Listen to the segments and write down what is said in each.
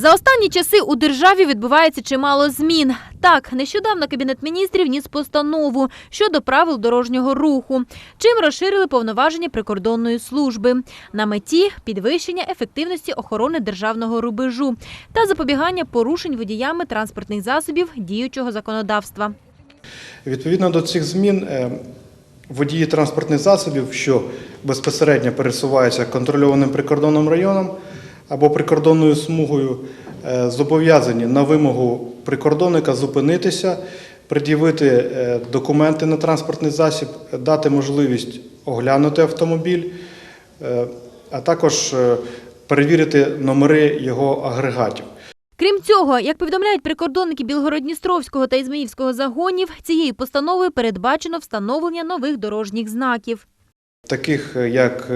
За останні часи у державі відбувається чимало змін. Так, нещодавно кабінет міністрів ніс постанову щодо правил дорожнього руху, чим розширили повноваження прикордонної служби на меті підвищення ефективності охорони державного рубежу та запобігання порушень водіями транспортних засобів діючого законодавства. Відповідно до цих змін, е, водії транспортних засобів, що безпосередньо пересуваються контрольованим прикордонним районом або прикордонною смугою, е, зобов'язані на вимогу прикордонника зупинитися, пред'явити е, документи на транспортний засіб, дати можливість оглянути автомобіль, е, а також перевірити номери його агрегатів. Крім цього, як повідомляють прикордонники Білгород-Дністровського та Ізмаїльського загонів, цією постановою передбачено встановлення нових дорожніх знаків. таких як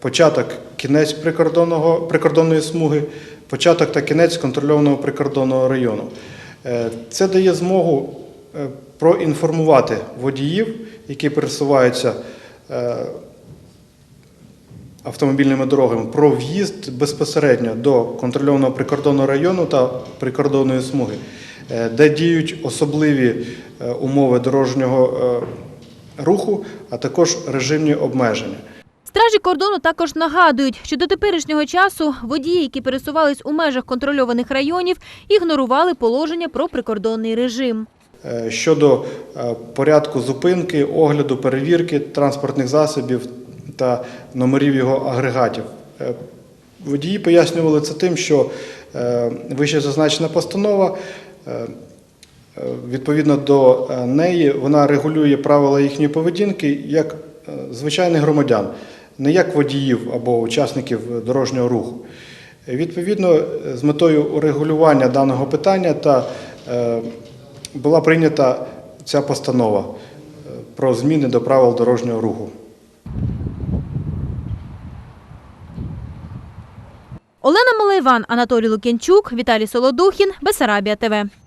початок, кінець прикордонного, прикордонної смуги, початок та кінець контрольованого прикордонного району. Е, Це дає змогу е, проінформувати водіїв, які пересуваються е, автомобільними дорогами, про в'їзд безпосередньо до контрольованого прикордонного району та прикордонної смуги, де діють особливі умови дорожнього руху, а також режимні обмеження. Стражі кордону також нагадують, що до теперішнього часу водії, які пересувались у межах контрольованих районів, ігнорували положення про прикордонний режим. Е, Щодо е, порядку зупинки, огляду, перевірки транспортних засобів та номерів його агрегатів. Е, Водії пояснювали це тим, що вище зазначена постанова, відповідно до неї, вона регулює правила їхньої поведінки як звичайних громадян, не як водіїв або учасників дорожнього руху. Відповідно, з метою урегулювання даного питання та е, була прийнята ця постанова е, про зміни до правил дорожнього руху. Олена Малайван, Анатолій Лук'янчук, Віталій Солодухін, Бесарабія ТВ.